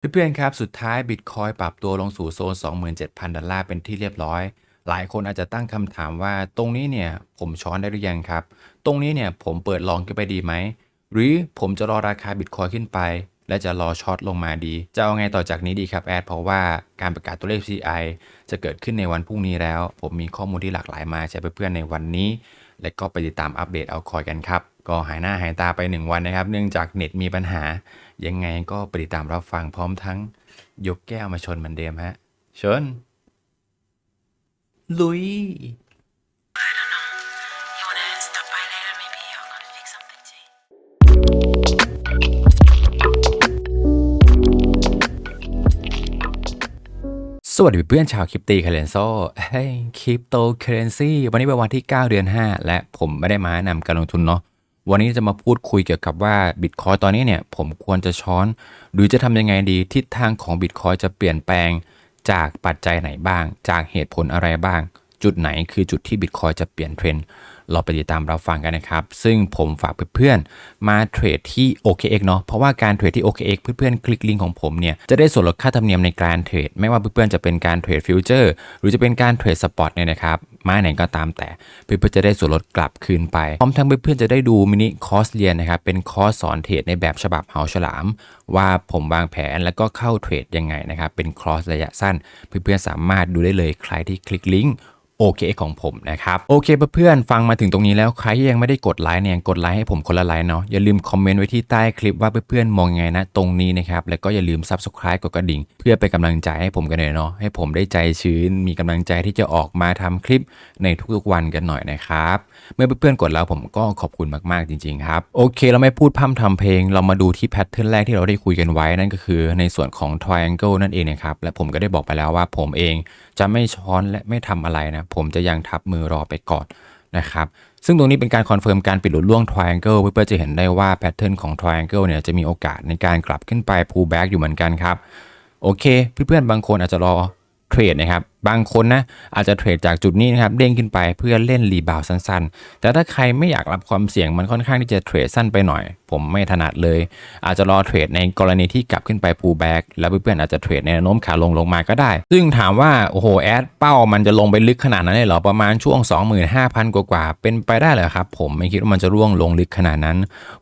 เพื่อนๆครับ สุดท้ายบิตคอยปรับตัวลงสู่โซน 27,000 ดอลลาร์เป็นที่เรียบร้อย หลายคนอาจจะตั้งคำถามว่าตรงนี้เนี่ยผมช้อนได้หรือยังครับ ตรงนี้เนี่ยผมเปิดลองกันไปดีไหม หรือผมจะรอราคาบิตคอยขึ้นไป และจะรอช็อตลงมาดี จะเอาไงต่อจากนี้ดีครับแอด เพราะว่าการประกาศตัวเลข CI จะเกิดขึ้นในวันพรุ่งนี้แล้ว ผมมีข้อมูลที่หลากหลายมาแชร์เพื่อนๆในวันนี้ และก็ไปติดตามอัปเดตเอาคอยกันครับ ก็หายหน้าหายตาไป 1 วันนะครับ เนื่องจากเน็ตมีปัญหา ยังไงก็ไปติดตามรับฟังพร้อมทั้งยกแก้วมาชนเหมือนเดิมฮะ ชน ลุย วัสดีเพื่อนชาวคริปตีเคเรนโซเฮ้ยคริปโตเคเรนซีวันนี้เป็นวันที่ 9 เดือน 5 และผมไม่ได้มาแนะนำการลงทุนเนาะ วันนี้จะมาพูดคุยเกี่ยวกับว่าบิตคอยตอนนี้เนี่ย ผมควรจะช้อน หรือจะทำยังไงดี ทิศทางของบิตคอยจะเปลี่ยนแปลงจากปัจจัยไหนบ้าง จากเหตุผลอะไรบ้าง จุดไหนคือจุดที่บิตคอยจะเปลี่ยนเทรนด์ เราไปติดตามรับฟังกันนะครับ ซึ่งผมฝากเพื่อนๆ มาเทรดที่ OKX เนาะเพราะว่าการเทรดที่ OKX เพื่อนๆ คลิกลิงก์ของผมเนี่ยจะได้ส่วนลดค่าธรรมเนียมในการเทรด ไม่ว่าเพื่อนๆจะเป็นการเทรดฟิวเจอร์หรือจะเป็นการเทรดสปอตเนี่ยนะครับไม้ไหนก็ตามแต่เพื่อนๆจะได้ส่วนลดกลับคืนไปพร้อมทั้งเพื่อนๆจะได้ดูมินิคอร์สเรียนนะครับเป็นคอร์สสอนเทรดในแบบฉบับเหาฉลาม ว่าผมวางแผนแล้วก็เข้าเทรดยังไงนะครับเป็นคอร์สระยะสั้น เพื่อนๆสามารถดูได้เลยใครที่คลิกลิงก์ โอเคของผมนะครับ โอเคเพื่อนๆฟังมาถึงตรงนี้แล้วใครที่ยังไม่ได้กดไลค์เนี่ยกดไลค์ให้ผมคนละไลค์เนาะอย่าลืมคอมเมนต์ไว้ที่ใต้คลิปว่าเพื่อนๆมองยังไงนะตรงนี้นะครับแล้วก็อย่าลืม Subscribe กดกระดิ่ง เพื่อเป็นกำลังใจให้ผมกันหน่อยเนาะให้ผมได้ใจชื้น มีกำลังใจที่จะออกมาทำคลิปในทุกๆวันกันหน่อยนะครับเมื่อเพื่อนๆกดแล้วผมก็ขอบคุณมากๆจริงๆครับโอเคเราไม่พูดพร่ำทำเพลง เรามาดูที่แพทเทิร์นแรกที่เราได้คุยกันไว้นั่นก็คือในส่วนของ triangle นั่นเองนะครับและผมก็ได้บอกไปแล้วว่าผมเอง จะไม่ช้อนและไม่ทำอะไรนะ ผมจะยังทับมือรอไปก่อนนะครับ ซึ่งตรงนี้เป็นการคอนเฟิร์มการปิดหลุดล่วง triangle เพื่อจะเห็นได้ว่าแพทเทิร์นของ triangle เนี่ยจะมีโอกาสในการกลับขึ้นไป pull back อยู่เหมือนกันครับ โอเค เพื่อนๆบางคนอาจจะรอ เทรดนะครับ บางคนนะอาจจะเทรดจากจุดนี้นะครับเด้งขึ้นไปเพื่อเล่นรีบาวสั้นๆ แต่ถ้าใครไม่อยากรับความเสี่ยงมันค่อนข้างที่จะเทรดสั้นไปหน่อย ผมไม่ถนัดเลย อาจจะรอเทรดในกรณีที่กลับขึ้นไป pull back แล้วเพื่อนๆอาจจะเทรดในโน้มขาลงลงมาก็ได้ ซึ่งถามว่าโอ้โหแอดเป้ามันจะลงไปลึกขนาดนั้นเลยเหรอประมาณช่วง 25,000 กว่าๆเป็นไปได้เหรอครับ ผมไม่คิดว่ามันจะร่วงลงลึกขนาดนั้น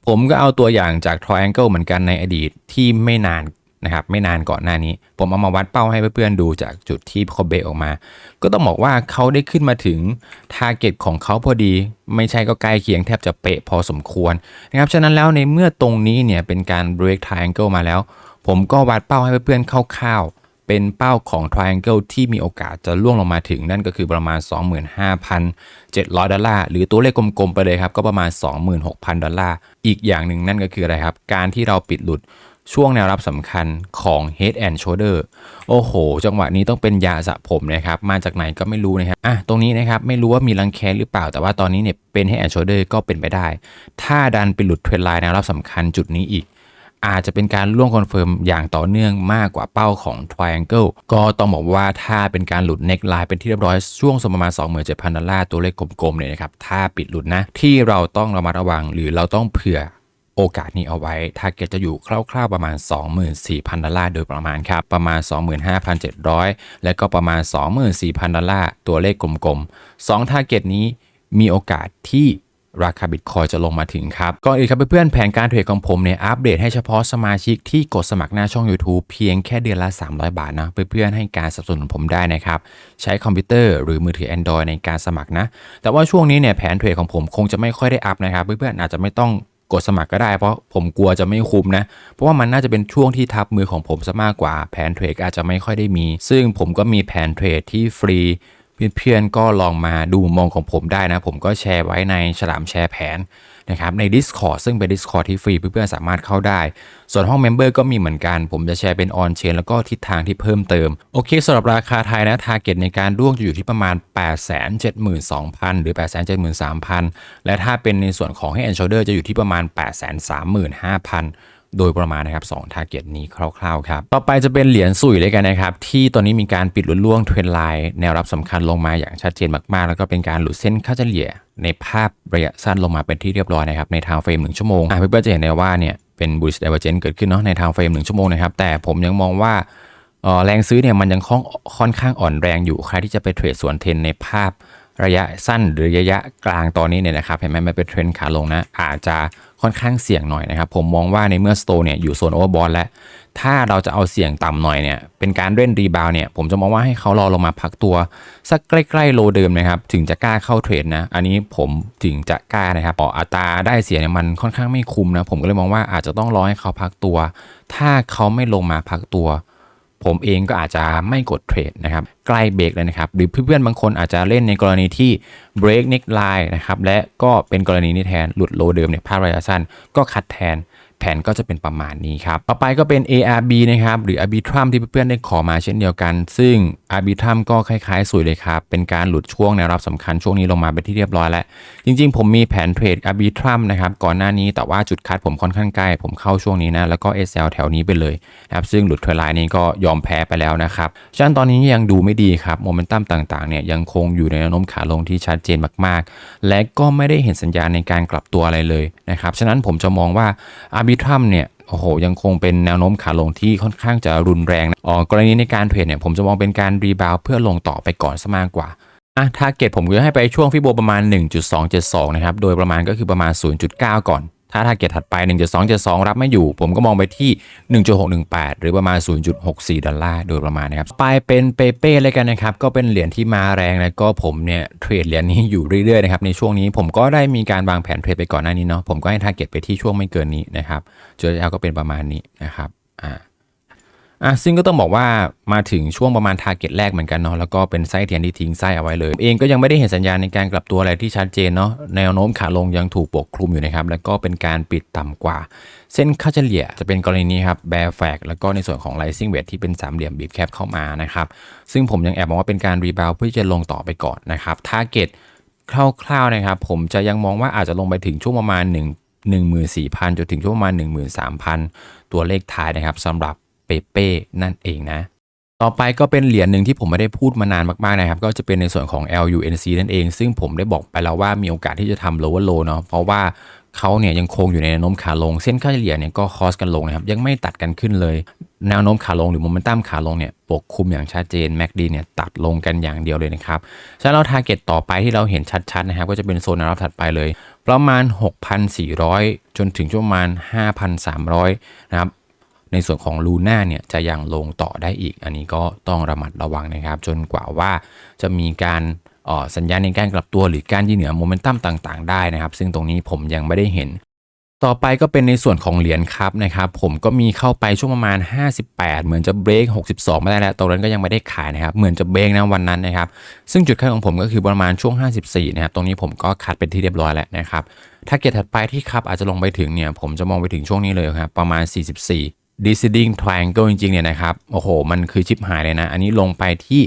ผมก็เอาตัวอย่างจาก triangle เหมือนกันในอดีตที่ไม่นาน นะครับไม่นานก่อนหน้านี้ ผมเอามาวัดเป้าให้เพื่อนๆดูจากจุดที่เขาเบรกออกมา ก็ต้องบอกว่าเขาได้ขึ้นมาถึงทาร์เก็ตของเขาพอดี ไม่ใช่ก็ใกล้เคียงแทบจะเป๊ะพอสมควรนะครับฉะนั้นแล้วในเมื่อตรงนี้เนี่ยเป็นการ break triangle มาแล้ว ผมก็วัดเป้าให้เพื่อนๆคร่าวๆเป็นเป้าของ triangle ที่มีโอกาสจะล่วงลงมาถึงนั่นก็คือประมาณ 25,700 ดอลลาร์หรือตัวเลขกลมๆไปเลยครับก็ประมาณ 26,000 ดอลลาร์อีกอย่างหนึ่งนั่นก็คืออะไรครับการที่เราปิดหลุด ช่วงแนวรับสำคัญของ Head and Shoulder โอ้โห จังหวะนี้ต้องเป็นยาสระผมนะครับ มาจากไหนก็ไม่รู้นะครับอะตรงนี้นะครับ ไม่รู้ว่ามีรังแคหรือเปล่า แต่ว่าตอนนี้เนี่ยเป็น Head and Shoulder ก็เป็นไปได้ ถ้าดันไปหลุดเทรนไลน์แนวรับสำคัญจุดนี้อีก อาจจะเป็นการล่วงคอนเฟิร์มอย่างต่อเนื่องมากกว่าเป้าของ Triangle ก็ต้องบอกว่าถ้าเป็นการหลุด neck line เป็นที่เรียบร้อยช่วงสมประมาณ 27,000ดอลลาร์ตัวเลขกลมๆเนี่ยนะครับถ้าปิดหลุดนะที่เราต้องระมัดระวังหรือเราต้องเผื่อ โอกาสนี้เอาไว้ทาเก็ตจะอยู่คร่าวๆประมาณ 24,000 ดอลลาร์โดยประมาณครับ ประมาณ 25,700 และก็ประมาณ 24,000 ดอลลาร์ ตัวเลขกลมๆ2ทาร์เก็ตนี้มีโอกาสที่ราคาบิตคอยจะลงมาถึงครับ ก่อนอื่นครับเพื่อนๆแผนการเทรดของผมเนี่ยอัปเดตให้เฉพาะสมาชิกที่กดสมัครหน้าช่อง YouTube เพียงแค่เดือนละ 300 บาทนะเพื่อนๆให้การสนับสนุนผมได้นะครับ ใช้คอมพิวเตอร์หรือมือถือ Android ในการสมัครนะ แต่ว่าช่วงนี้เนี่ยแผนเทรดของผมคงจะไม่ค่อยได้อัพนะครับ เพื่อนๆอาจจะไม่ต้อง กดสมัครก็ได้เพราะผมกลัวจะไม่คุ้มนะ เพราะว่ามันน่าจะเป็นช่วงที่ทับมือของผมซะมากกว่าแผนเทรดอาจจะไม่ค่อยได้มี ซึ่งผมก็มีแผนเทรดที่ฟรี เพื่อนๆก็ลองมาดูมุมมองของผมได้นะ ผมก็แชร์ไว้ในฉลามแชร์แผนนะครับใน Discord ซึ่งเป็น Discord ที่ฟรีเพื่อนๆสามารถเข้าได้ ส่วนห้อง Member ก็มีเหมือนกัน ผมจะแชร์เป็นออนเชนแล้วก็ทิศทางที่เพิ่มเติม โอเคสำหรับราคาไทยนะทาร์เก็ตในการร่วงจะอยู่ที่ประมาณ 872,000 หรือ 873,000 และถ้าเป็นในส่วนของให้ End Shoulder จะอยู่ที่ประมาณ 835,000 โดยประมาณนะครับ2 target นี้คร่าวๆครับ ต่อไปจะเป็นเหรียญสุยเลยกันนะครับ ที่ตอนนี้มีการปิดหลุดล่วงเทรนไลน์แนวรับสำคัญลงมาอย่างชัดเจนมากๆ แล้วก็เป็นการหลุดเส้นค่าเฉลี่ย ในภาพระยะสั้นลงมาเป็นที่เรียบร้อยนะครับในทางเฟรมหนึ่งชั่วโมงอะเพื่อนๆจะเห็นได้ว่าเนี่ยเป็น bullish d i v e r g e n เกิดขึ้นเนาะในทางเฟรม1ชั่วโมงนะครับแต่ผมยังมองว่าออแรงซื้อเนี่ยมันยังค่อนค่อนข้างอ่อนแรงอยู่ใครที่จะไปเทรดสวนเทรนในภาพระยะสั้นหรือระยะกลางตอนนี้เนี่ยนะครับเห็นไหมมันเป็นเทรนขาลงนะอาจจะ ค่อนข้างเสี่ยงหน่อยนะครับ ผมมองว่าในเมื่อสโตเนี่ยอยู่โซนโอเวอร์บอลแล้ว ถ้าเราจะเอาเสี่ยงต่ำหน่อยเนี่ยเป็นการเล่นรีบาวเนี่ยผมจะมองว่าให้เขารอลงมาพักตัว สักใกล้ๆโลเดิมนะครับถึงจะกล้าเข้าเทรดนะ อันนี้ผมถึงจะกล้านะครับอออัตราได้เสียเนี่ยมันค่อนข้างไม่คุ้มนะผมก็เลยมองว่าอาจจะต้องรอให้เขาพักตัว ถ้าเขาไม่ลงมาพักตัว ผมเองก็อาจจะไม่กดเทรดนะครับใกล้เบรกเลยนะครับ หรือเพื่อนๆบางคนอาจจะเล่นในกรณีที่เบรกเน็กไลน์นะครับและก็เป็นกรณีนี้แทนหลุดโลเดิมเนี่ยภาพระยะสั้นก็คัดแทน แผนก็จะเป็นประมาณนี้ครับ ต่อไปก็เป็น ARB นะครับหรือ Arbitrum ที่เพื่อนๆได้ขอมาเช่นเดียวกัน ซึ่ง Arbitrum ก็คล้ายๆสวยเลยครับ เป็นการหลุดช่วงแนวรับสำคัญช่วงนี้ลงมาเป็นที่เรียบร้อยแล้ว จริงๆ ผมมีแผนเทรด Arbitrum นะครับก่อนหน้านี้แต่ว่าจุดคัดผมค่อนข้างใกล้ ผมเข้าช่วงนี้นะแล้วก็ SL แถวนี้ไปเลยนะครับซึ่งหลุดเทรนไลน์นี้ก็ยอมแพ้ไปแล้วนะครับฉะนั้นตอนนี้ยังดูไม่ดีครับโมเมนตัมต่างๆเนี่ยยังคงอยู่ในแนวโน้มขาลงที่ชัดเจนมากๆ และก็ไม่ได้เห็นสัญญาณในการกลับตัวอะไรเลยนะครับฉะนั้นผมจะมองว่า Arbitrum บิททัมเนี่ยโอ้โหยังคงเป็นแนวโน้มขาลงที่ค่อนข้างจะรุนแรงนะอ๋อกรณีในการเทรดเนี่ยผมจะมองเป็นการรีบาวเพื่อลงต่อไปก่อนซะมากกว่าอะทาร์เก็ตผมก็ให้ไปช่วงฟิโบประมาณ 1.272 นะครับ โดยประมาณก็คือประมาณ 0.9 ก่อน ถ้าทาร์เก็ตถัดไป 1.272 รับไม่อยู่ ผมก็มองไปที่ 1.618 หรือประมาณ 0.64 ดอลลาร์โดยประมาณนะครับ ไปเป็นเปเป้เลยกันนะครับ ก็เป็นเหรียญที่มาแรงแล้วก็ผมเนี่ยเทรดเหรียญนี้อยู่เรื่อยๆนะครับ ในช่วงนี้ผมก็ได้มีการวางแผนเทรดไปก่อนหน้านี้เนาะ ผมก็ให้ทาร์เก็ตไปที่ช่วงไม่เกินนี้นะครับจุดแล้วก็เป็นประมาณนี้นะครับ อ่า อะซึ่งก็ต้องบอกว่ามาถึงช่วงประมาณทาร์เก็ตแรกเหมือนกันเนาะแล้วก็เป็นไส้เทียนที่ทิ้งไส้เอาไว้เลย เองก็ยังไม่ได้เห็นสัญญาณในการกลับตัวอะไรที่ชัดเจนเนาะแนวโน้มขาลงยังถูกปกคลุมอยู่นะครับแล้วก็เป็นการปิดต่ำกว่า เส้นค่าเฉลี่ยจะเป็นกรณีนี้ครับแบร์แฟกแล้วก็ในส่วนของ rising wedge ที่เป็นสามเหลี่ยมบีบแคบเข้ามานะครับซึ่งผมยังแอบมองว่าเป็นการรีบาวเพื่อจะลงต่อไปก่อนนะครับทาร์เก็ตคร่าวๆนะครับผมจะยังมองว่าอาจจะลงไปถึงช่วงประมาณ1 14,000จนถึงช่วงประมาณ13,000 ตัวเลขท้ายนะครับสำหรับ เปเป้นั่นเองนะ ต่อไปก็เป็นเหรียญหนึ่งที่ผมไม่ได้พูดมานานมากๆนะครับ ก็จะเป็นในส่วนของ LUNC นั่นเอง ซึ่งผมได้บอกไปแล้วว่ามีโอกาสที่จะทำ lower low เนาะเพราะว่าเขาเนี่ยยังคงอยู่ในแนวโน้มขาลง เส้นค่าเฉลี่ยเนี่ยก็คอสกันลงนะครับ ยังไม่ตัดกันขึ้นเลย แนวโน้มขาลงหรือโมเมนตัมขาลงเนี่ยปกคลุมอย่างชัดเจน MACD เนี่ยตัดลงกันอย่างเดียวเลยนะครับฉะนั้นเราทาร์เก็ตต่อไปที่เราเห็นชัดๆนะครับ ก็จะเป็นโซนแนวรับถัดไปเลย ประมาณ 6,400 จนถึงช่วงประมาณ 5,300 นะครับ ในส่วนของลูน่าเนี่ยจะยังลงต่อได้อีก อันนี้ก็ต้องระมัดระวังนะครับ จนกว่าว่าจะมีการออสัญญาณในการกลับตัวหรือการยืนเหนือโมเมนตัมต่างๆ ได้นะครับ ซึ่งตรงนี้ผมยังไม่ได้เห็น ต่อไปก็เป็นในส่วนของเหรียญครับนะครับผมก็มีเข้าไปช่วงประมาณ 58 เหมือนจะเบรก 62 ไม่ได้แล้วตรงนั้นก็ยังไม่ได้ขายนะครับ เหมือนจะเบรกนะวันนั้นนะครับ ซึ่งจุดคัดของผมก็คือประมาณช่วง 54 นะครับ ตรงนี้ผมก็คัดเป็นที่เรียบร้อยแล้วนะครับถ้าเกตถัดไปที่ครับอาจจะลงไปถึงเนี่ยผมจะมองไปถึงช่วงนี้เลยครับประมาณ 44 descending triangle จริงๆเนี่ยนะครับ โอ้โห มันคือชิปหายเลยนะ อันนี้ลงไปที่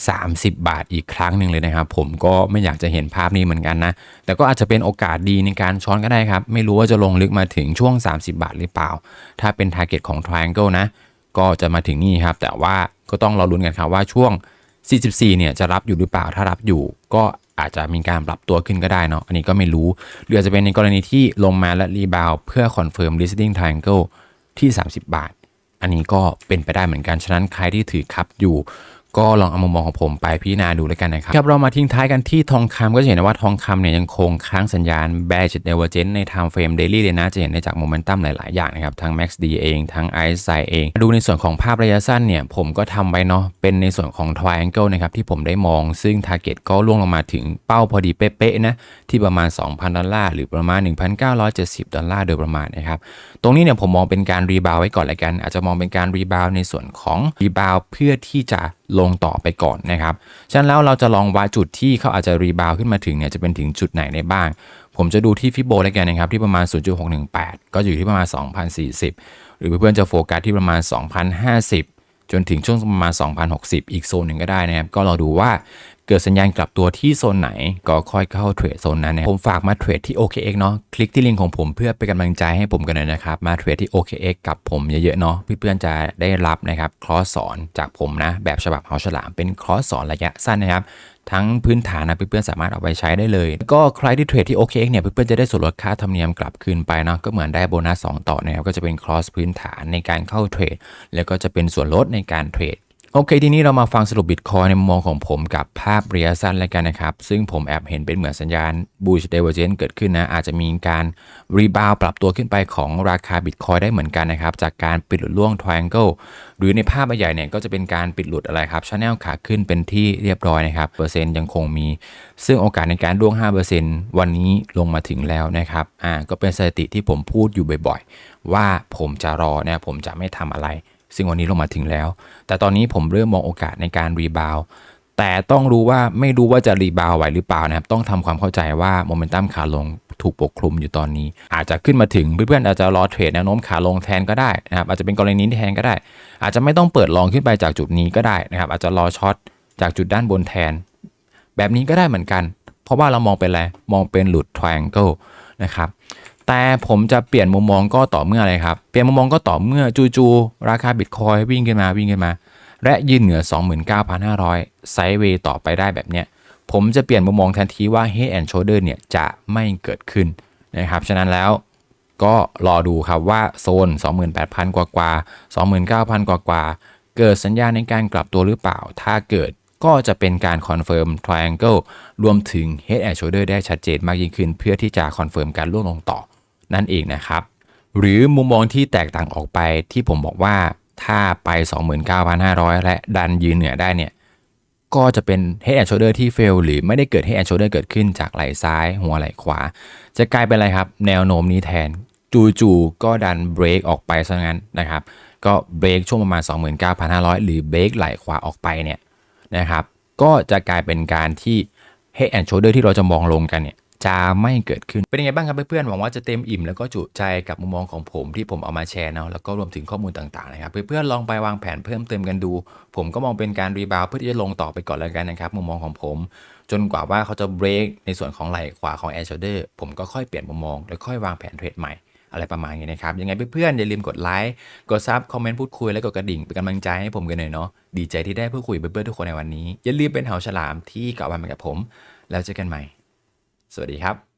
30 บาทอีกครั้งหนึ่งเลยนะครับ ผมก็ไม่อยากจะเห็นภาพนี้เหมือนกันนะ แต่ก็อาจจะเป็นโอกาสดีในการช้อนก็ได้ครับ ไม่รู้ว่าจะลงลึกมาถึงช่วง 30 บาทหรือเปล่า ถ้าเป็น target ของ triangle นะ ก็จะมาถึงนี่ครับ แต่ว่าก็ต้องรอลุ้นกันครับว่าช่วง 44 เนี่ยจะรับอยู่หรือเปล่า ถ้ารับอยู่ก็อาจจะมีการปรับตัวขึ้นก็ได้เนาะ อันนี้ก็ไม่รู้ หรืออาจจะเป็นในกรณีที่ลงมาและรีบาวเพื่อคอนเฟิร์ม descending triangle ที่ 30 บาท อันนี้ก็เป็นไปได้เหมือนกัน ฉะนั้นใครที่ถือคับอยู่ ก็ลองเอามุมมองของผมไปพิจารณาดูแล้วกันนะครับครับเรามาทิ้งท้ายกันที่ทองคำก็จะเห็นได้ว่าทองคำเนี่ยยังคงค้างสัญญาณ bearish divergence ใน time frame daily เลยนะ จะเห็นได้จากโมเมนตัมหลาย ๆ อย่างนะครับ ทั้ง MACD เอง ทั้ง RSI เอง ดูในส่วนของภาพระยะสั้นเนี่ย ผมก็ทำไว้เนาะเป็นในส่วนของ triangle นะครับที่ผมได้มอง ซึ่ง target ก็ล่วงลงมาถึงเป้าพอดีเป๊ะ ๆ นะ ที่ประมาณ 2,000 ดอลลาร์หรือประมาณ 1,970 ดอลลาร์โดยประมาณนะครับตรงนี้เนี่ยผมมองเป็นการรีบาวไว้ก่อนละกัน อาจจะมองเป็นการรีบาวในส่วนของรีบาวเพื่อที่จะลงต่อไปก่อนนะครับ ฉะนั้นแล้วเราจะลองวัดจุดที่เขาอาจจะรีบาวขึ้นมาถึงเนี่ยจะเป็นถึงจุดไหนได้บ้าง ผมจะดูที่ฟิโบแล้วกันนะครับที่ประมาณ 0.618 ก็อยู่ที่ประมาณ 2,040 หรือเพื่อนๆจะโฟกัสที่ประมาณ 2,050 จนถึงช่วงประมาณ 2,060 อีกโซนหนึ่งก็ได้นะครับ ก็เราดูว่า เกิดสัญญาณกลับตัวที่โซนไหน ก็ค่อยเข้าเทรดโซนนั้นนะผมฝากมาเทรดที่ OKX เนาะคลิกที่ลิงก์ของผมเพื่อเป็นกำลังใจให้ผมกันหน่อยนะครับ มาเทรดที่ OKX กับผมเยอะๆเนาะเพื่อนๆจะได้รับนะครับคลอสสอนจากผมนะ แบบฉบับเฮาฉลามเป็นคลอสสอนระยะสั้นนะครับทั้งพื้นฐานนะเพื่อนๆสามารถเอาไปใช้ได้เลย ก็ใครที่เทรดที่ OKX เนี่ยเพื่อนๆจะได้ส่วนลดค่าธรรมเนียมกลับคืนไปเนาะก็เหมือนได้โบนัส2ต่อนะครับก็จะเป็นคลอสพื้นฐานในการเข้าเทรดแล้วก็จะเป็นส่วนลดในการเทรด โอเค ทีนี้เรามาฟังสรุปบิตคอยในมุมมองของผมกับภาพระยะสั้นแล้วกันนะครับ ซึ่งผมแอบเห็นเป็นเหมือนสัญญาณ bullish divergence เกิดขึ้นนะ อาจจะมีการรีบาวปรับตัวขึ้นไปของราคาบิตคอยได้เหมือนกันนะครับ จากการปิดหลุดล่วง triangle หรือในภาพใหญ่เนี่ยก็จะเป็นการปิดหลุดอะไรครับชแนลขาขึ้นเป็นที่เรียบร้อยนะครับเปอร์เซ็นต์ยังคงมี ซึ่งโอกาสในการร่วง 5%วันนี้ลงมาถึงแล้วนะครับอ่าก็เป็นสถิติที่ผมพูดอยู่บ่อย ๆ ว่าผมจะรอนะผมจะไม่ทำอะไร ซึ่งวันนี้ลงมาถึงแล้ว แต่ตอนนี้ผมเริ่มมองโอกาสในการรีบาวแต่ต้องรู้ว่าไม่รู้ว่าจะรีบาวไหวหรือเปล่านะครับ ต้องทำความเข้าใจว่าโมเมนตัมขาลงถูกปกคลุมอยู่ตอนนี้ อาจจะขึ้นมาถึงเพื่อนๆอาจจะรอเทรดแนวโน้มขาลงแทนก็ได้นะครับ อาจจะเป็นกรณีนี้แทนก็ได้ อาจจะไม่ต้องเปิดลองขึ้นไปจากจุดนี้ก็ได้นะครับ อาจจะรอช็อตจากจุดด้านบนแทน แบบนี้ก็ได้เหมือนกัน เพราะว่าเรามองเป็นอะไรมองเป็นหลุด triangle นะครับ แต่ผมจะเปลี่ยนมุมมองก็ต่อเมื่ออะไรครับ เปลี่ยนมุมมองก็ต่อเมื่อจูๆราคาบิตคอยวิ่งขึ้นมาวิ่งขึ้นมา และยืนเหนือ 29,500 ไซด์เวย์ต่อไปได้แบบเนี้ย ผมจะเปลี่ยนมุมมองทันทีว่า Head and Shoulder เนี่ยจะไม่เกิดขึ้นนะครับ ฉะนั้นแล้วก็รอดูครับว่าโซน 28,000 กว่ากว่า 29,000 กว่ากว่า เกิดสัญญาณในการกลับตัวหรือเปล่า ถ้าเกิดก็จะเป็นการคอนเฟิร์ม triangle รวมถึง head and shoulder ได้ชัดเจนมากยิ่งขึ้น เพื่อที่จะคอนเฟิร์มการล่วงลงต่อ นั่นเองนะครับ หรือมุมมองที่แตกต่างออกไปที่ผมบอกว่าถ้าไป 29,500 และดันยืนเหนือได้เนี่ยก็จะเป็น head and shoulder ที่ fail หรือไม่ได้เกิด head and shoulder เกิดขึ้นจากไหล่ซ้าย หัวไหล่ขวา จะกลายเป็นอะไรครับ แนวโน้มนี้แทน จู่ๆก็ดันเบรกออกไปซะงั้นนะครับ ก็เบรกช่วงประมาณ 29,500 หรือเบรกไหล่ขวาออกไปเนี่ยนะครับ ก็จะกลายเป็นการที่ head and shoulder ที่เราจะมองลงกันเนี่ย จะไม่เกิดขึ้น เป็นยังไงบ้างครับเพื่อนๆหวังว่าจะเต็มอิ่มแล้วก็จุใจกับมุมมองของผมที่ผมเอามาแชร์เนาะแล้วก็รวมถึงข้อมูลต่างๆนะครับเพื่อนๆลองไปวางแผนเพิ่มเติมกันดู ผมก็มองเป็นการรีบาวเพื่อที่จะลงต่อไปก่อนแล้วกันนะครับมุมมองของผม จนกว่าว่าเขาจะเบรกในส่วนของไหล่ขวาของ air shoulder ผมก็ค่อยเปลี่ยนมุมมองแล้วค่อยวางแผนเทรดใหม่อะไรประมาณนี้นะครับ ยังไงเพื่อนๆ อย่าลืมกดไลค์ กดซับ คอมเมนต์พูดคุย และกดกระดิ่ง เป็นกำลังใจให้ผมกันหน่อยเนาะ ดีใจที่ได้พูดคุยเพื่อนๆทุกคนในวันนี้ อย่าลืมเป็นเหาฉลามที่เกาะวันไปกับผม แล้วเจอกันใหม่ สวัสดีครับ